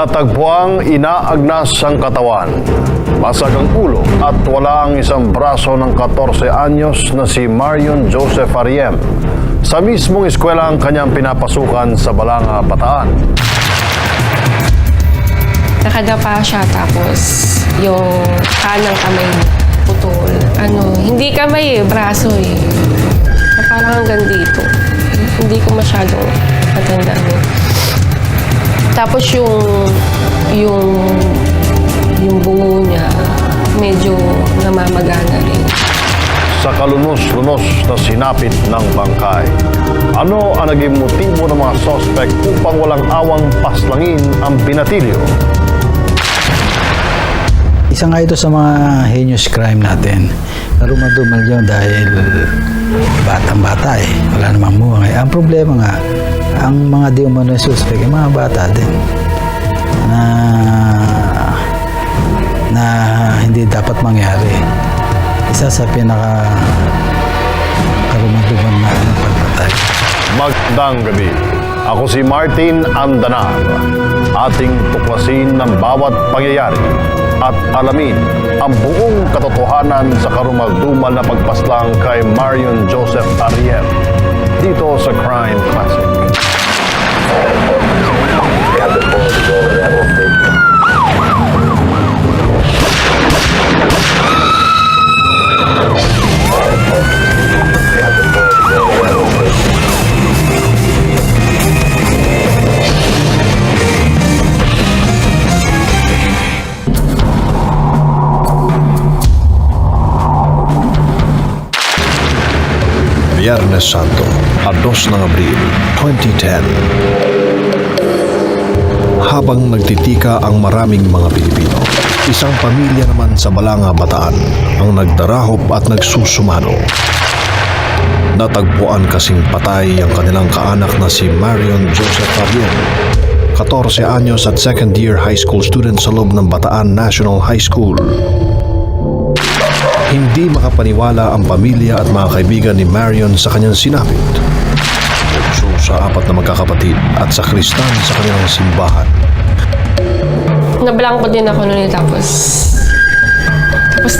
Natagpuang inaagnas ang katawan, basag ang ulo at wala ang isang braso ng 14 anyos na si Marion Joseph Ariem. Sa mismong eskwela ang kanyang pinapasukan sa Balanga, Bataan. Nakadapa siya tapos yung kanang kamay putol. Ano, hindi kamay eh, braso eh. Parang hanggang dito. Hindi ko masyadong matandaan eh. Tapos yung yung yung bungo niya medyo namamagana rin. sa kalunos-lunos na sinapit ng bangkay. Ano ang naging motibo ng mga sospek upang walang awang paslangin ang binatilyo? Isa nga ito sa mga heinous crime natin. Pero madumal yun dahil batang-bata eh. Wala namang buhay. Ang problema nga, ang mga di umano suspect, mga bata din. Na, na hindi dapat mangyari. Isa sa pinaka karumaduman na ano, pagpatay. Magdang gabi. Ako si Martin Andanar. Ating tuklasin ng bawat pangyayari at alamin ang buong katotohanan sa karumaldumal na pagpaslang kay Marion Joseph Ariel dito sa Crime Classic. Biyernes Santo, a 2 ng Abril, 2010. Habang nagtitika ang maraming mga Pilipino, isang pamilya naman sa Balanga, Bataan ang nagdarahop at nagsusumano. Natagpuan kasing patay ang kanilang kaanak na si Marion Joseph Fabian, 14 anyos at second year high school student sa loob ng Bataan National High School. Hindi makapaniwala ang pamilya at mga kaibigan ni Marion sa kanyang sinapit. Bunso sa apat na magkakapatid at sa kristan sa kanilang simbahan. Nablangko din ako noon tapos tapos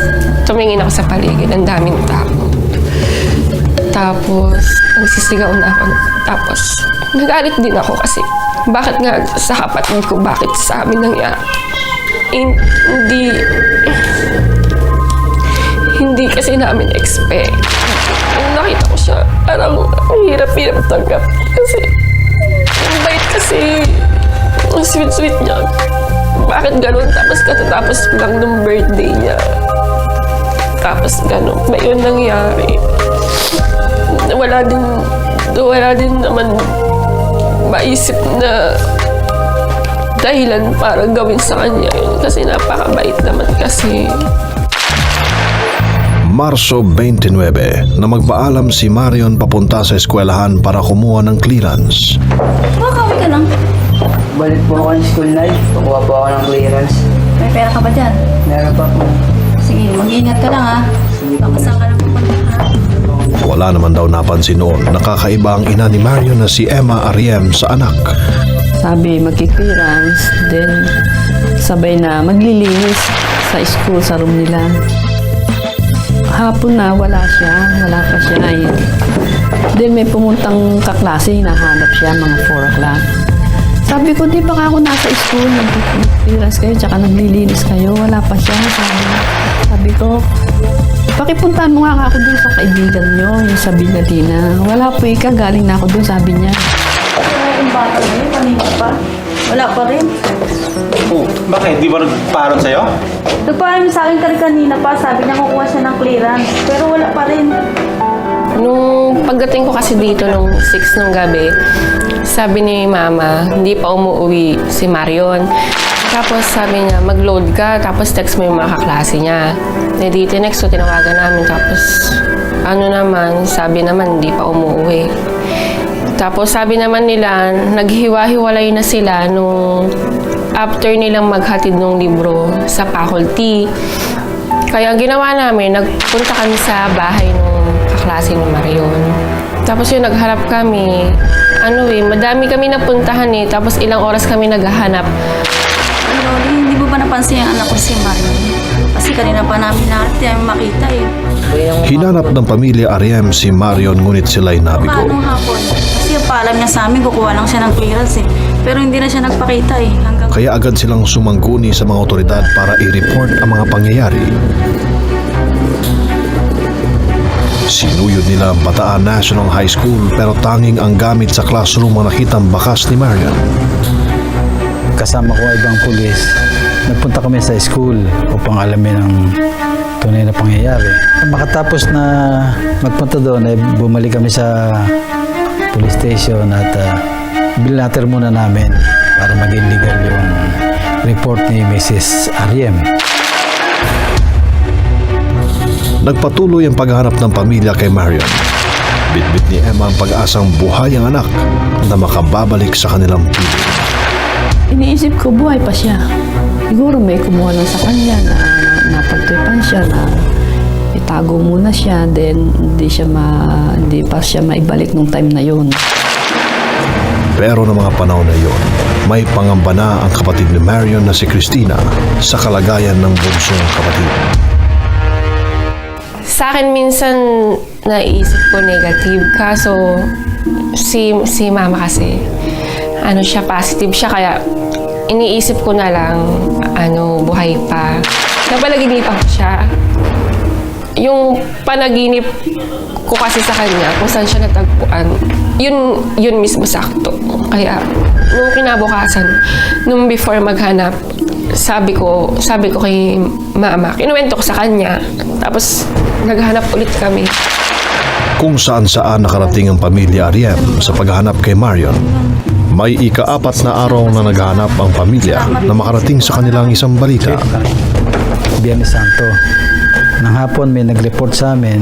tumingin ako sa paligid, ang daming tao. Tapos nagsisigaw na ako. Tapos nagalit din ako kasi bakit nga sa kapatid ko, bakit sa amin nangyari? Hin- Hindi, hindi kasi namin expect. Nung nakita ko siya, parang ang hirap-hirap tanggap. Kasi, ang bait kasi, ang sweet-sweet niya. Bakit ganun? Tapos katatapos lang ng birthday niya. Tapos ganun. May yun nangyari. Wala din, wala din naman maisip na dahilan para gawin sa kanya yun. Kasi napakabait naman kasi. Marso 29 na magpaalam si Marion papunta sa eskwelahan para kumuha ng clearance. Makakawin ka lang. Balik po ako ng school night. Kukuha po ako ng clearance. May pera ka ba dyan? Meron pa po. Sige, mag-iingat ka lang ha. Baka saan ka lang pupunta ha? Wala naman daw napansin noon nakakaiba ang ina ni Marion na si Emma Ariem sa anak. Sabi, magki-clearance, then sabay na maglilinis sa school, sa room nila. Hapon na, wala siya. Wala pa siya. Ay. Then may pumuntang kaklase, hinahanap siya, mga 4 o'clock. Sabi ko, di ba ako nasa school, nag-clearance kayo, tsaka naglilinis kayo, wala pa siya. Sabi, sabi ko, pakipuntahan mo nga ako dun sa kaibigan nyo, yung sa Binatina. Wala po ika, galing na ako dun, sabi niya. Yung bata na yun, kanina. Wala pa rin. Oh, bakit? Di ba nagparon sa'yo? Nagpaalam sa akin kari kanina pa, sabi niya kukuha siya ng clearance. Pero wala pa rin. Nung pagdating ko kasi dito nung 6 ng gabi, sabi ni mama, hindi pa umuwi si Marion. Tapos sabi niya, mag-load ka, tapos text mo yung mga kaklase niya. Eh dito next, so tinawagan namin. Tapos ano naman, sabi naman, hindi pa umuwi. Tapos sabi naman nila, naghiwa-hiwalay na sila nung after nilang maghatid ng libro sa faculty. Kaya ang ginawa namin, nagpunta kami sa bahay ng kaklase ni Marion. Tapos yung nagharap kami, ano eh, madami kami napuntahan eh. Tapos ilang oras kami naghahanap. Loli, hindi mo ba napansin yung anak ko si Marion? Kasi kanina pa namin yan makita eh. Hinanap ng pamilya Ariem si Marion ngunit sila'y nabigo. Paano hapon? Kasi yung paalam niya sa amin, kukuha lang siya ng clearance eh. Pero hindi na siya nagpakita eh. Hanggang Kaya agad silang sumangguni sa mga otoridad para i-report ang mga pangyayari. Sinuyod nila ang Bataan National High School pero tanging ang gamit sa classroom ang nakitang bakas ni Marion. Kasama ko ang ibang pulis. Nagpunta kami sa school upang alamin ang tunay na pangyayari. Makatapos na magpunta doon, ay bumalik kami sa police station at uh, binater muna namin para maging legal yung report ni Mrs. Ariem. Nagpatuloy ang paghahanap ng pamilya kay Marion. Bitbit ni Emma ang pag-asang buhay ang anak na makababalik sa kanilang piling. Iniisip ko, buhay pa siya. Siguro may kumuha lang sa kanya na napagtripan siya na itago muna siya then hindi siya ma, hindi pa siya maibalik nung time na yun. Pero ng mga panahon na iyon, may pangamba na ang kapatid ni Marion na si Christina sa kalagayan ng bunsong kapatid. Sa akin minsan naisip ko negative. Kaso si, si mama kasi, ano siya, positive siya. Kaya iniisip ko na lang, ano, buhay pa. Napalaginipan ko siya. Yung panaginip ko kasi sa kanya, kung saan siya natagpuan, yun, yun mismo sakto. Kaya, nung kinabukasan, nung before maghanap, sabi ko, sabi ko kay mama, kinuwento ko sa kanya. Tapos, naghanap ulit kami. Kung saan saan nakarating ang pamilya Ariem sa paghahanap kay Marion, may ikaapat na araw na naghahanap ang pamilya na makarating sa kanilang isang balita. Biyernes Santo. Nang hapon may nag-report sa amin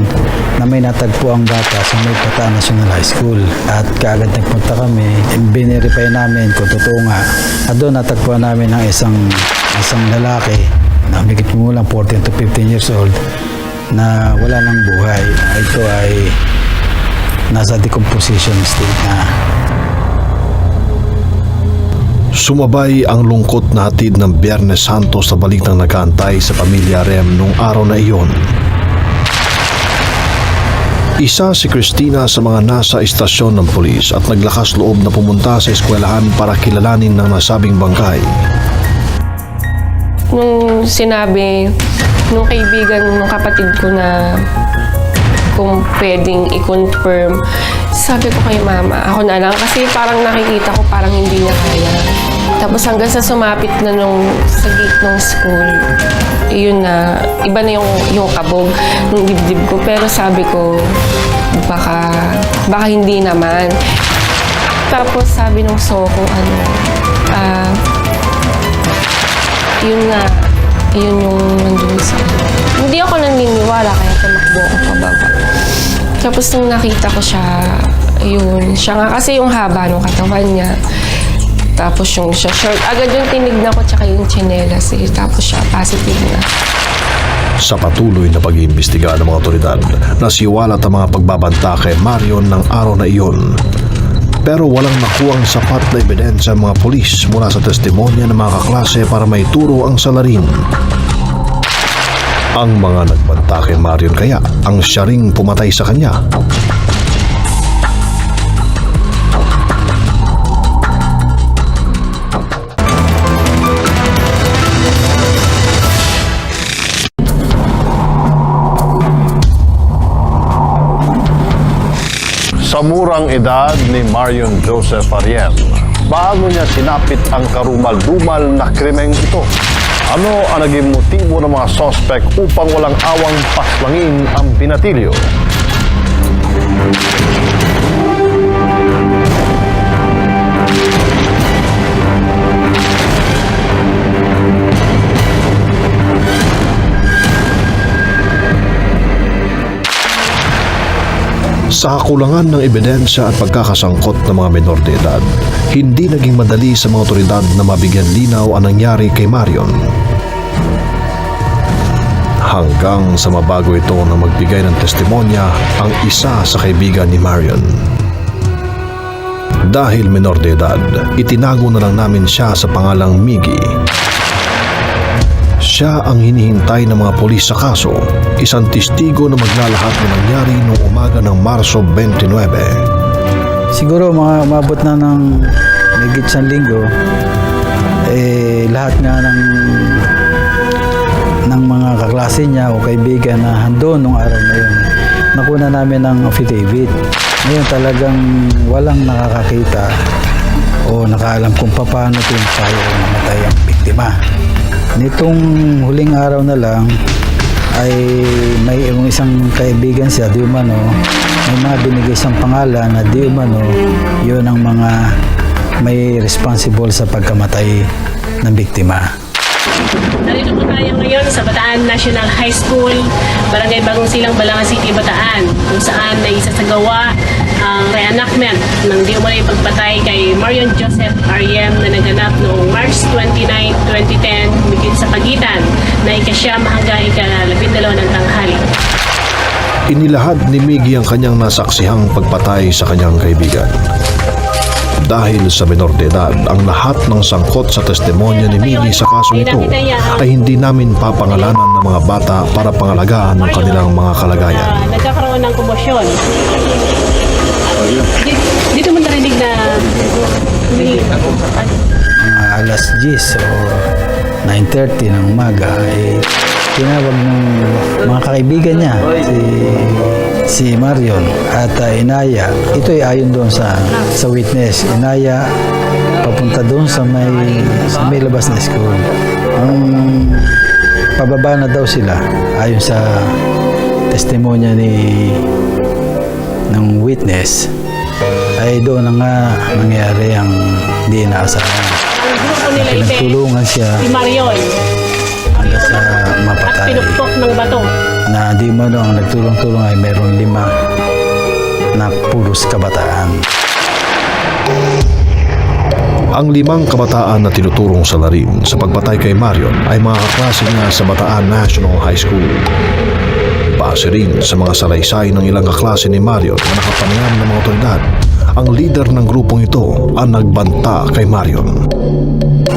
na may natagpo ang bata sa may Bataan National High School. At kaagad nagpunta kami, binerify namin kung totoo nga. At doon natagpuan namin ang isang, isang lalaki na higit lang 14 to 15 years old na wala ng buhay. Ito ay nasa decomposition state na Sumabay ang lungkot na hatid ng Biyernes Santo sa balitang nagkaantay sa pamilya Rem nung araw na iyon. Isa si Christina sa mga nasa istasyon ng pulis at naglakas loob na pumunta sa eskwelahan para kilalanin ng nasabing bangkay. Nung sinabi, nung kaibigan ng kapatid ko na kung pwedeng i-confirm, sabi ko kay mama, ako na lang. Kasi parang nakikita ko parang hindi niya kaya. Tapos hanggang sa sumapit na nung sa gate ng school, yun na, iba na yung, yung kabog ng dibdib ko. Pero sabi ko, baka, baka hindi naman. Tapos sabi ng soko, ano, ah, yun nga, yun yung nandun sa Hindi ako naniniwala tumakbo ako pababa. Tapos nung nakita ko siya, yun, siya nga kasi yung haba ng katawan niya. Tapos yung siya short, agad yung tinignan ko tsaka yung tsinelas eh. Tapos siya positive na. Sa patuloy na pag-iimbestiga ng mga otoridad, nasiwalat ang mga pagbabanta kay Marion ng araw na iyon. Pero walang nakuwang sapat na ebidensya ang mga pulis mula sa testimonya ng mga kaklase para maituro ang salarin. Ang mga nagbanta kay Marion kaya ang siya ring pumatay sa kanya. Sa murang edad ni Marion Joseph Ariel, paano niya sinapit ang karumal-dumal na krimeng ito? Ano ang naging motibo ng mga sospek upang walang awang paslangin ang binatilyo? Sa kakulangan ng ebidensya at pagkakasangkot ng mga menor de edad, hindi naging madali sa mga otoridad na mabigyan linaw ang nangyari kay Marion. Hanggang sa mabago ito na magbigay ng testimonya ang isa sa kaibigan ni Marion. Dahil menor de edad, itinago na lang namin siya sa pangalang Miggy. Siya ang hinihintay ng mga polis sa kaso, isang testigo na maglalahat ng nangyari noong umaga ng Marso 29. Siguro mga umabot na ng higit sa linggo, eh, lahat nga ng ng mga kaklase niya o kaibigan na handon nung araw na yun, nakuna namin ng affidavit. Ngayon talagang walang nakakakita o nakaalam kung paano tinumpay o namatay ang biktima. Nitong huling araw na lang, ay may yung isang kaibigan siya, di umano, may mga binigay siyang pangalan na di umano, yun ang mga may responsible sa pagkamatay ng biktima. Narito po tayo ngayon sa Bataan National High School, Barangay Bagong Silang, Balangan City, Bataan, kung saan ay isasagawa ang reenactment ng di umano'y pagpatay kay Marion Joseph R.M. na naganap noong March 29, 2010, bigit sa pagitan na ikasyam hanggang ikalabindalaw ng tanghali. Inilahad ni Miggy ang kanyang nasaksihang pagpatay sa kanyang kaibigan. Dahil sa menor de edad, ang lahat ng sangkot sa testimonya ni Miggy sa kasong ito ay hindi namin papangalanan ng mga bata para pangalagaan ng kanilang mga kalagayan. Ah, nagkakaroon ng komosyon. Dito, dito mo narinig na humingi- Mga alas 10 o 9.30 ng umaga, ay tinawag ng mga kaibigan niya, si, si Marion at uh, Inaya. Ito ay ayon doon sa, sa witness. Inaya, papunta doon sa may, sa may labas na school. Ang pababa na daw sila, ayon sa testimonya ni ng witness, ay doon na nga nangyari ang di inaasahan. Pinagtulungan siya si Marion, hanggang sa at mapatay. pinukpok ng bato. Na di mo ang nagtulong-tulong ay meron lima na puros kabataan. Ang limang kabataan na tinuturong sa larin sa pagpatay kay Marion ay mga kaklase niya sa Bataan National High School. Base rin sa mga salaysay ng ilang kaklase ni Marion na nakapanayam ng mga otoridad, ang leader ng grupong ito ang nagbanta kay Marion.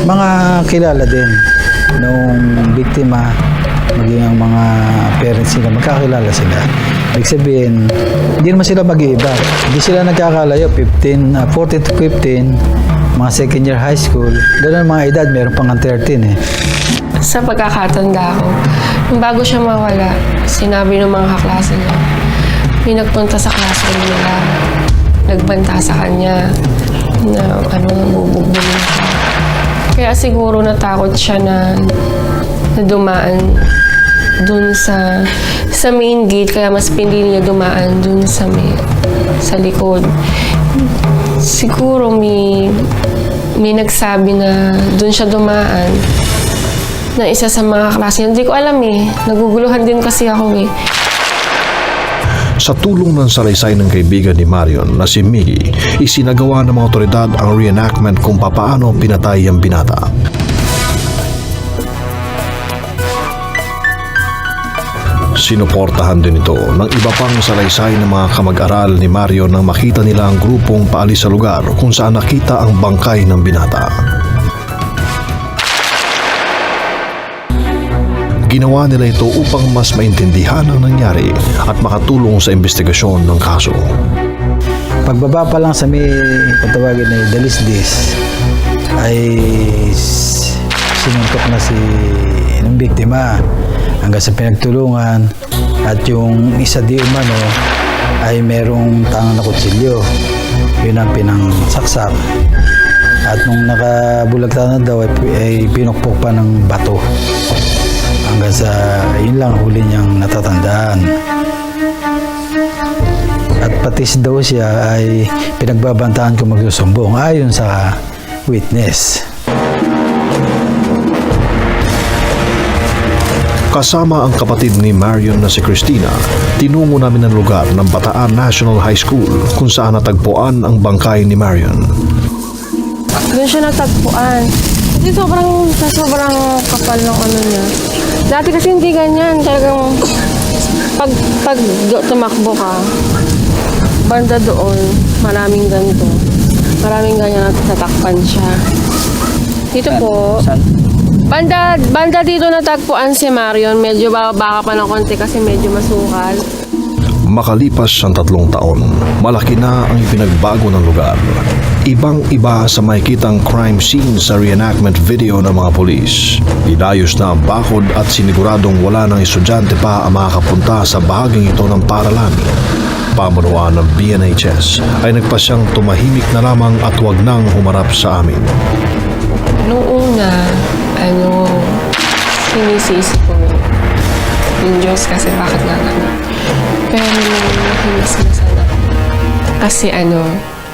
Mga kilala din nung biktima, maging ang mga parents nila, magkakilala sila. Ibig sabihin, hindi naman sila mag-iiba. Hindi sila nagkakalayo, 15, ah, 14 to 15, mga second year high school. Ang mga edad, meron pang 13 eh. Sa pagkakatanda ko, bago siya mawala, sinabi ng mga kaklase niya, may nagpunta sa classroom nila, nagbanta sa kanya, na ano, bubugbog siya. Kaya siguro natakot siya na, na dumaan dun sa sa main gate kaya mas pinili niya dumaan dun sa may, sa likod siguro may may nagsabi na dun siya dumaan na isa sa mga klase. Hindi ko alam eh. Naguguluhan din kasi ako eh. Sa tulong ng salaysay ng kaibigan ni Marion na si Miggy, isinagawa ng mga otoridad ang reenactment kung papaano pinatay ang binata. Sinuportahan din ito ng iba pang salaysay ng mga kamag-aral ni Mario nang makita nila ang grupong paalis sa lugar kung saan nakita ang bangkay ng binata. Ginawa nila ito upang mas maintindihan ang nangyari at makatulong sa investigasyon ng kaso. Pagbaba pa lang sa may patawagin na Dalisdis ay sinuntok na si ng biktima hanggang sa pinagtulungan at yung isa di umano ay merong tangang na kutsilyo. Yun ang pinangsaksak. At nung nakabulagta na daw ay, ay pinukpok pa ng bato. Hanggang sa yun lang huli niyang natatandaan. At patis daw siya ay pinagbabantaan kung magsusumbong ayon sa witness. Kasama ang kapatid ni Marion na si Christina, tinungo namin ang lugar ng Bataan National High School kung saan natagpuan ang bangkay ni Marion. Doon siya natagpuan. Kasi sobrang, sa sobrang kapal ng ano niya. Dati kasi hindi ganyan. Talagang pag, pag tumakbo ka, banda doon, maraming ganito. Maraming ganyan at natakpan siya. Dito po, Saan? Banda, banda dito natagpuan si Marion. Medyo baka pa ng konti kasi medyo masukal. Makalipas ang tatlong taon, malaki na ang ipinagbago ng lugar. Ibang-iba sa makikitang crime scene sa reenactment video ng mga polis. Inayos na ang bakod at siniguradong wala ng estudyante pa ang makakapunta sa bahaging ito ng paralan. Pamunuan ng BNHS ay nagpasyang tumahimik na lamang at wag nang humarap sa amin. Nung una, ano, sinisisi ko yung Diyos kasi bakit nga naman. Pero nung nakinis na sana ako. Kasi ano,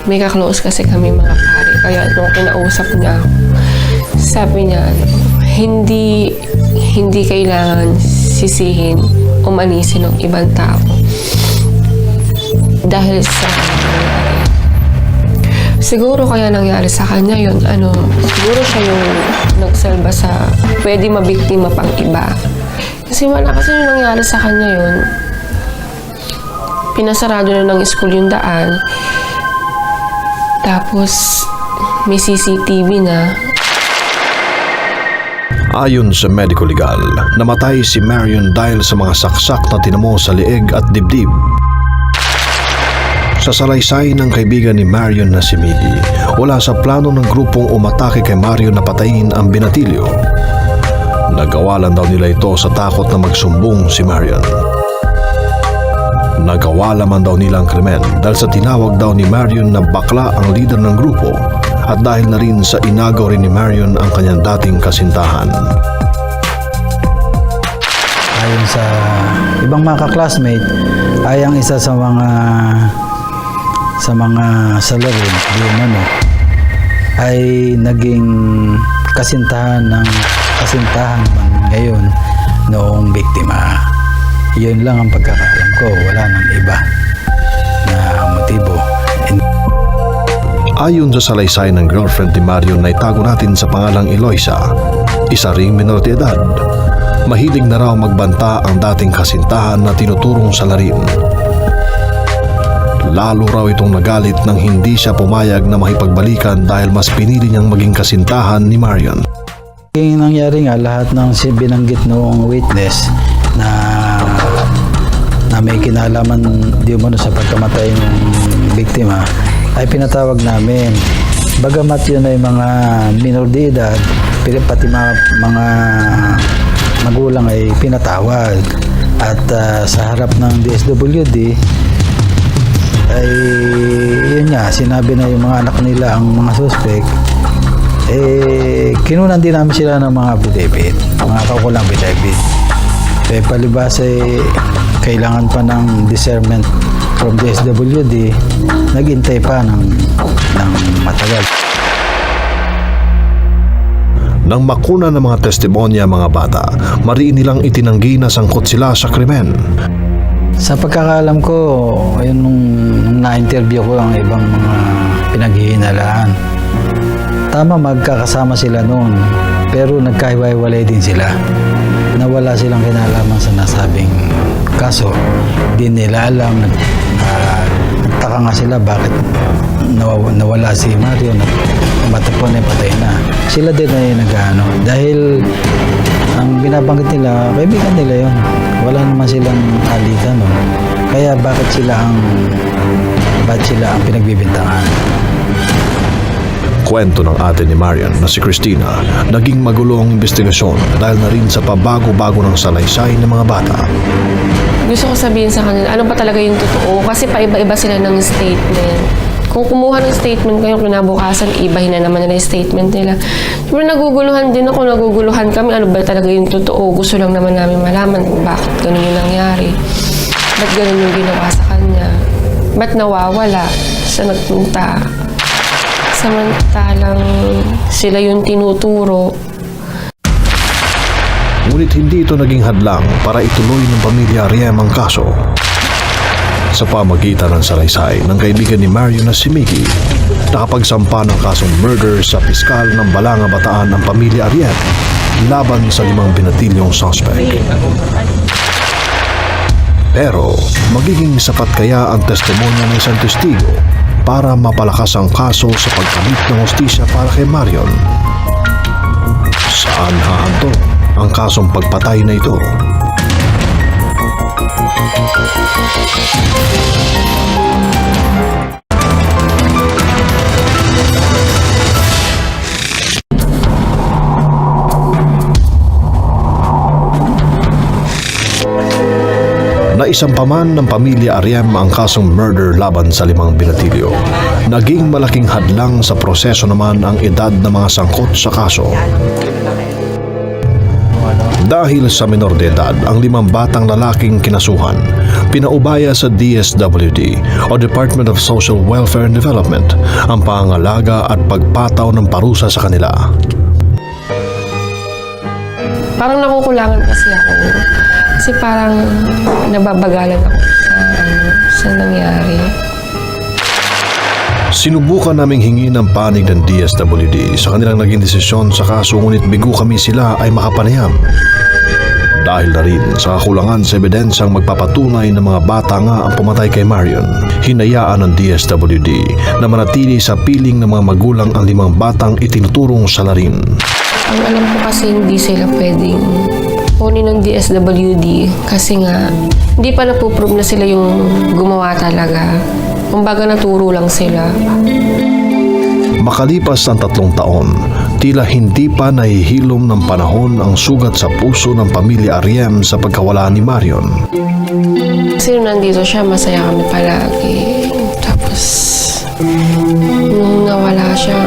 may kaklose kasi kami mga pare. Kaya nung kinausap niya ako, sabi niya, ano, hindi, hindi kailangan sisihin o manisin ng ibang tao. Dahil sa Siguro kaya nangyari sa kanya yun, ano, siguro siya yung nagsalba sa pwede mabiktima pang iba. Kasi wala kasi yung nangyari sa kanya yun. Pinasarado na ng school yung daan. Tapos, may CCTV na. Ayon sa medical legal, namatay si Marion dahil sa mga saksak na tinamo sa lieg at dibdib. Sa salaysay ng kaibigan ni Marion na si Miggy, wala sa plano ng grupong umatake kay Marion na patayin ang binatilyo. Nagawa lang daw nila ito sa takot na magsumbong si Marion. Nagawa lamang daw nila ang krimen dahil sa tinawag daw ni Marion na bakla ang leader ng grupo at dahil na rin sa inagaw rin ni Marion ang kanyang dating kasintahan. Ayon sa ibang mga ka-classmate, ay ang isa sa mga sa mga salarin, di ano, ay naging kasintahan ng kasintahan man ngayon noong biktima. Yun lang ang pagkakaalam ko, wala nang iba na motibo. And Ayon sa salaysay ng girlfriend ni Marion na itago natin sa pangalang Eloisa, isa ring minor de edad. Mahilig na raw magbanta ang dating kasintahan na tinuturong sa larin. Lalo raw itong nagalit nang hindi siya pumayag na makipagbalikan dahil mas pinili niyang maging kasintahan ni Marion. Yung nangyari nga, lahat ng binanggit noong witness na na may kinalaman di umano sa pagkamatay ng biktima ay pinatawag namin. Bagamat yun ay mga minor de edad, pati mga, mga magulang ay pinatawag. At ah, sa harap ng DSWD, ay yun nga, sinabi na yung mga anak nila ang mga suspect eh, kinunan din namin sila ng mga affidavit, mga kaukulang affidavit. Eh, palibas eh, kailangan pa ng discernment from the SWD, naghintay pa ng, ng matagal. Nang makuna ng mga testimonya mga bata, mariin nilang itinanggi na sangkot sila sa krimen. Sa pagkakalam ko, yun nung, nung na-interview ko ang ibang mga pinaghihinalaan. Tama, magkakasama sila noon, pero nagkahiwa-hiwalay din sila. Nawala silang kinalaman sa nasabing kaso. Di nila alam, nag, ah, nagtaka nga sila bakit nawa- nawala si Mario, na matapon na patay na. Sila din ay nag-ano. Dahil ang binabanggit nila, kaibigan nila yon. Wala naman silang alitan nun. Kaya bakit sila ang bakit sila ang pinagbibintangan? Kwento ng ate ni Marian na si Christina, naging magulo ang investigasyon dahil na rin sa pabago-bago ng salaysay ng mga bata. Gusto ko sabihin sa kanila, ano ba talaga yung totoo? Kasi paiba-iba sila ng statement. Kung kumuha ng statement kayo kinabukasan, ibahin na naman nila yung statement nila. Siyempre naguguluhan din ako, naguguluhan kami. Ano ba talaga yung totoo? Gusto lang naman namin malaman kung bakit ganun yung nangyari. Ba't ganun yung ginawa sa kanya? Ba't nawawala? Sa nagpunta? Samantalang sila yung tinuturo. Ngunit hindi ito naging hadlang para ituloy ng pamilya Riem ang kaso. Sa pamagitan ng salaysay ng kaibigan ni Mario na si Mickey, nakapagsampa ng kasong murder sa piskal ng Balanga Bataan ang pamilya Ariem laban sa limang binatilyong suspect. Pero magiging sapat kaya ang testimonya ng isang testigo para mapalakas ang kaso sa pagkamit ng hostisya para kay Marion. Saan hahanto ang kasong pagpatay na ito? Naisampaman ng pamilya Ariam ang kasong murder laban sa limang binatilyo. Naging malaking hadlang sa proseso naman ang edad ng mga sangkot sa kaso. Dahil sa minor de edad ang limang batang lalaking kinasuhan, pinaubaya sa DSWD o Department of Social Welfare and Development ang pangalaga at pagpataw ng parusa sa kanila. Parang nakukulangan kasi ako. Kasi parang nababagalan ako sa, ano, sa nangyari. Sinubukan naming hingi ng panig ng DSWD sa kanilang naging desisyon sa kaso ngunit bigo kami sila ay makapanayam. Dahil na rin sa kakulangan sa ebidensyang magpapatunay ng mga bata nga ang pumatay kay Marion, hinayaan ng DSWD na manatili sa piling ng mga magulang ang limang batang itinuturong sa larin. Ang alam ko kasi hindi sila pwedeng kunin ng DSWD kasi nga hindi pa napuprove na sila yung gumawa talaga. Kumbaga naturo lang sila. Makalipas ang tatlong taon, tila hindi pa nahihilom ng panahon ang sugat sa puso ng pamilya Ariem sa pagkawala ni Marion. Kasi nung nandito siya, masaya kami palagi. Tapos, nung nawala siya,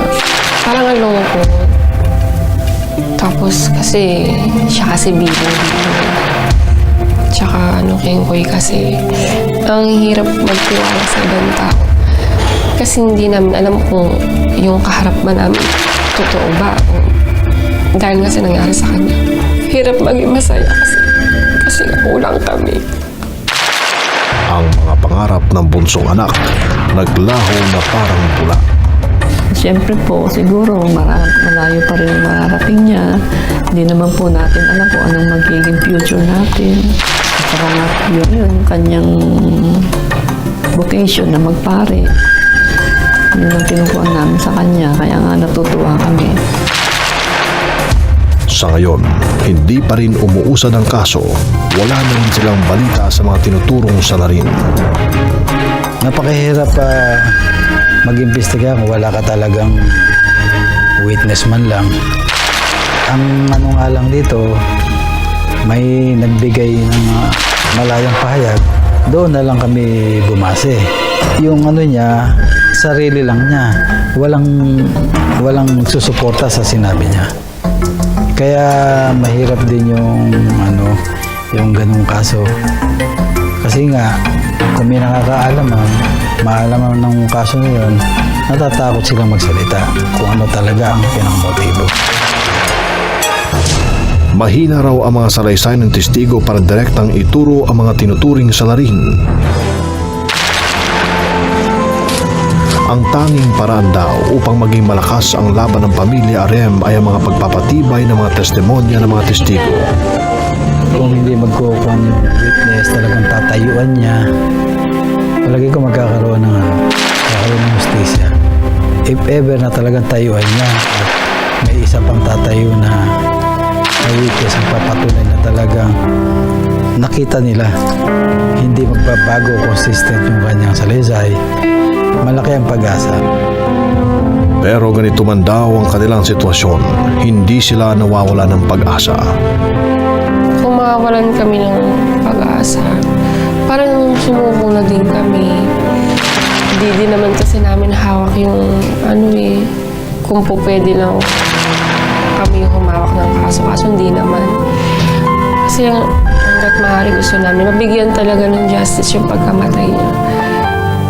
parang ang lungkot. Tapos kasi, siya kasi bilang Tsaka ano, Kengkoy kasi, ang hirap magtiwala sa ibang tao. Kasi hindi namin alam kung yung kaharap ba namin totoo ba. O, dahil nga sa nangyari sa kanya. Hirap maging masaya kasi, kasi kulang kami. Ang mga pangarap ng bunsong anak naglaho na parang bula. Siyempre po, siguro malayo pa rin ang mararating niya. Hindi naman po natin alam kung anong magiging future natin. At saka nga yun, yun, kanyang vocation na magpare. Yun ang kinukuha namin sa kanya, kaya nga natutuwa kami. Sa ngayon, hindi pa rin umuusad ang kaso. Wala na rin silang balita sa mga tinuturong salarin. Napakahirap pa mag-imbestiga kung wala ka talagang witness man lang. Ang ano nga lang dito, may nagbigay ng malayang pahayag, doon na lang kami bumase. Yung ano niya, sarili lang niya. Walang, walang susuporta sa sinabi niya. Kaya mahirap din yung ano, yung ganung kaso. Kasi nga, may nakakaalam, ah, maalaman ng kaso na yun, natatakot silang magsalita kung ano talaga ang pinakamotibo. Mahina raw ang mga salaysay ng testigo para direktang ituro ang mga tinuturing salarin. Ang tanging paraan daw upang maging malakas ang laban ng pamilya Arem ay ang mga pagpapatibay ng mga testimonya ng mga testigo. Kung hindi magkukuha yung witness, talagang tatayuan niya, palagi ko magkakaroon ng ano, magkakaroon ng justisya. If ever na talagang tayuan niya at may isa pang tatayo na na witness ang papatunay na talagang nakita nila hindi magbabago consistent yung kanyang salaysay malaki ang pag-asa Pero ganito man daw ang kanilang sitwasyon, hindi sila nawawala ng pag-asa. Kung mawawalan kami ng pag-asa, parang sumuko na din kami. Hindi din naman kasi namin hawak yung ano eh, kung po pwede lang kami humawak ng kaso. Kaso hindi naman. Kasi ang- hanggat maaari gusto namin, mabigyan talaga ng justice yung pagkamatay niya.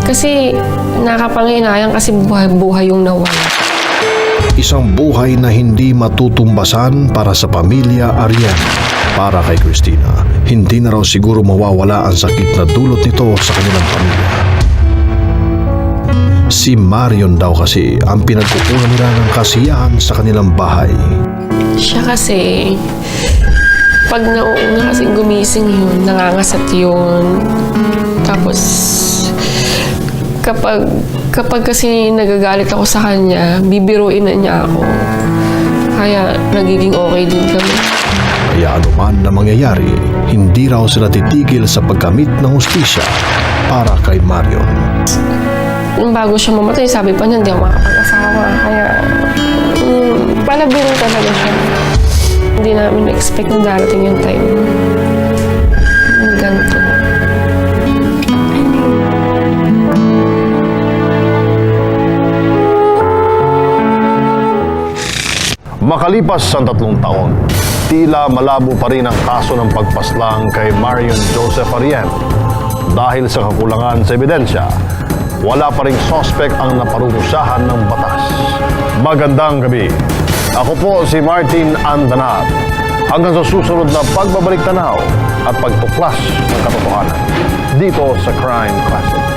Kasi nakapanghinayang kasi buhay-buhay yung nawala. Isang buhay na hindi matutumbasan para sa pamilya Arien. Para kay Christina, hindi na raw siguro mawawala ang sakit na dulot nito sa kanilang pamilya. Si Marion daw kasi ang pinagkukunan nila ng kasiyahan sa kanilang bahay. Siya kasi, pag nauuna kasi gumising yun, nangangasat yun. Tapos, kapag kapag kasi nagagalit ako sa kanya, bibiruin na niya ako. Kaya nagiging okay din kami. Kaya anuman na mangyayari, hindi raw sila titigil sa pagkamit ng hustisya para kay Marion. Nung bago siya mamatay, sabi pa niya, hindi ako makapag-asawa. Kaya, mm, palabiro talaga siya. Hindi namin na-expect na darating yung time. Ganito. Makalipas ang tatlong taon, tila malabo pa rin ang kaso ng pagpaslang kay Marion Joseph Arien. Dahil sa kakulangan sa ebidensya, wala pa ring sospek ang naparurusahan ng batas. Magandang gabi. Ako po si Martin Andanat. Hanggang sa susunod na pagbabalik tanaw at pagtuklas ng katotohanan dito sa Crime Classic.